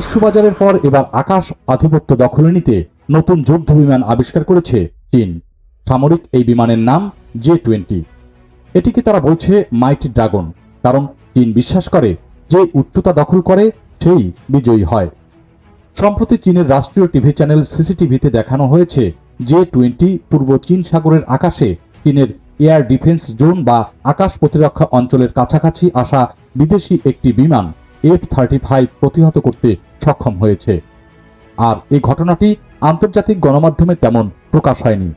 বিশ্ববাজারের পর এবার আকাশ আধিপত্য দখলে নিতে নতুন যুদ্ধ বিমান আবিষ্কার করেছে চীন। সামরিক এই বিমানের নাম জে টোয়েন্টি। এটিকে তারা বলছে মাইটি ড্রাগন, কারণ চীন বিশ্বাস করে যে উচ্চতা দখল করে, সেই বিজয়ী হয়। সম্প্রতি চীনের রাষ্ট্রীয় টিভি চ্যানেল সিসিটিভিতে দেখানো হয়েছে জে টোয়েন্টি পূর্ব চীন সাগরের আকাশে চীনের এয়ার ডিফেন্স জোন বা আকাশ প্রতিরক্ষা অঞ্চলের কাছাকাছি আসা বিদেশি একটি বিমান। এফ থার্টি ফাইভ প্রতিহত করতে সক্ষম হয়েছে। আর এই ঘটনাটি আন্তর্জাতিক গণমাধ্যমে তেমন প্রকাশ হয়নি।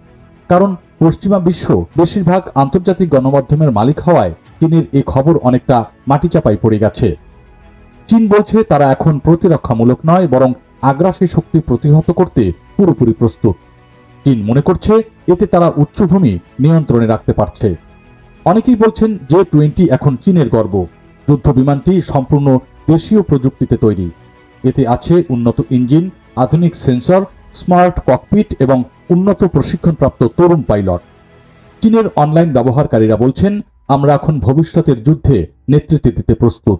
কারণ পশ্চিমা বিশ্ব বেশিরভাগ আন্তর্জাতিক গণমাধ্যমের মালিক হওয়ায় চীনের এই খবর অনেকটা মাটিচাপায় পড়ে গেছে। চীন বলছে তারা এখন প্রতিরক্ষামূলক নয়, বরং আগ্রাসী শক্তি প্রতিহত করতে পুরোপুরি প্রস্তুত। চীন মনে করছে এতে তারা উচ্চভূমি নিয়ন্ত্রণে রাখতে পারছে। অনেকেই বলছেন যে টোয়েন্টি এখন চীনের গর্ব। যুদ্ধ বিমানটি সম্পূর্ণ দেশীয় প্রযুক্তিতে তৈরি। এতে আছে উন্নত ইঞ্জিন, আধুনিক সেন্সর, স্মার্ট ককপিট এবং উন্নত প্রশিক্ষণপ্রাপ্ত তরুণ পাইলট। চীনের অনলাইন ব্যবহারকারীরা বলছেন, আমরা এখন ভবিষ্যতের যুদ্ধে নেতৃত্ব দিতে প্রস্তুত।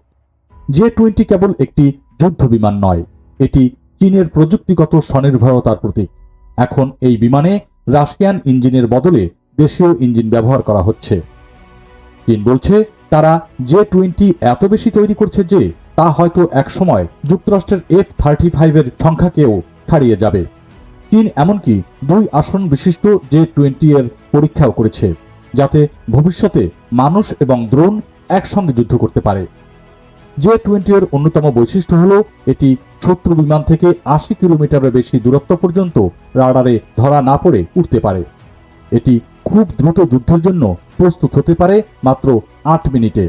জে টোয়েন্টি কেবল একটি যুদ্ধ বিমান নয়, এটি চীনের প্রযুক্তিগত স্বনির্ভরতার প্রতীক। এখন এই বিমানে রাশিয়ান ইঞ্জিনের বদলে দেশীয় ইঞ্জিন ব্যবহার করা হচ্ছে। চীন বলছে, তারা জে টোয়েন্টি এত বেশি তৈরি করছে যে তা হয়তো একসময় যুক্তরাষ্ট্রের এফ থার্টি ফাইভের সংখ্যাকেও ছাড়িয়ে যাবে। চীন এমনকি দুই আসন বিশিষ্ট জে টোয়েন্টি এর পরীক্ষাও করেছে, যাতে ভবিষ্যতে মানুষ এবং দ্রোণ একসঙ্গে যুদ্ধ করতে পারে। জে টোয়েন্টি এর অন্যতম বৈশিষ্ট্য হল, এটি শত্রু বিমান থেকে আশি কিলোমিটারের বেশি দূরত্ব পর্যন্ত রাডারে ধরা না পড়ে উঠতে পারে। এটি খুব দ্রুত যুদ্ধের জন্য প্রস্তুত হতে পারে মাত্র আট মিনিটে।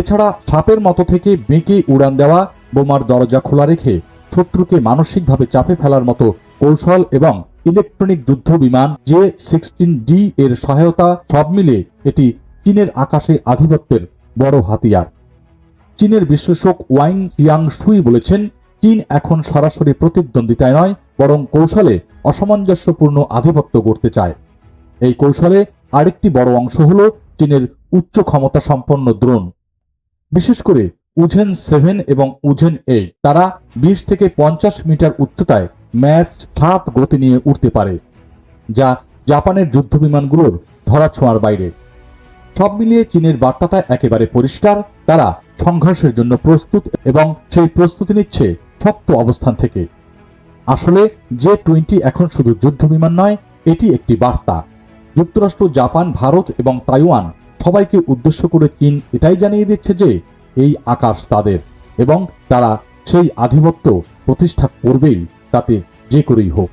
এছাড়া সাপের মতো থেকে বেঁকে উড়ান দেওয়া, বোমার দরজা খোলা রেখে শত্রুকে মানসিকভাবে চাপে ফেলার মতো কৌশল এবং ইলেকট্রনিক যুদ্ধ বিমান জে সিক্সটিন ডি এর সহায়তা সব মিলে এটি চীনের আকাশে আধিপত্যের বড় হাতিয়ার। চীনের বিশ্লেষক ওয়াইং ইয়াং সুই বলেছেন, চীন এখন সরাসরি প্রতিদ্বন্দ্বিতায় নয়, বরং কৌশলে অসামঞ্জস্যপূর্ণ আধিপত্য গড়তে চায়। এই কৌশলে আরেকটি বড় অংশ হল চীনের উচ্চ ক্ষমতা সম্পন্ন দ্রোণ। বিশেষ করে উঝেন সেভেন এবং উঝেন এইট তারা বিশ থেকে পঞ্চাশ মিটার উচ্চতায় ম্যাচ সাত গতি নিয়ে উঠতে পারে, যা জাপানের যুদ্ধ যুদ্ধবিমানগুলোর ধরাছোঁয়ার বাইরে। সব মিলিয়ে চীনের বার্তাটা একেবারে পরিষ্কার, তারা সংঘর্ষের জন্য প্রস্তুত এবং সেই প্রস্তুতি নিচ্ছে শক্ত অবস্থান থেকে। আসলে যে টোয়েন্টি এখন শুধু যুদ্ধ বিমান নয়, এটি একটি বার্তা। যুক্তরাষ্ট্র, জাপান, ভারত এবং তাইওয়ান সবাইকে উদ্দেশ্য করে চীন এটাই জানিয়ে দিচ্ছে যে এই আকাশ তাদের এবং তারা সেই আধিপত্য প্রতিষ্ঠা করবেই, তাতে যে করেই হোক।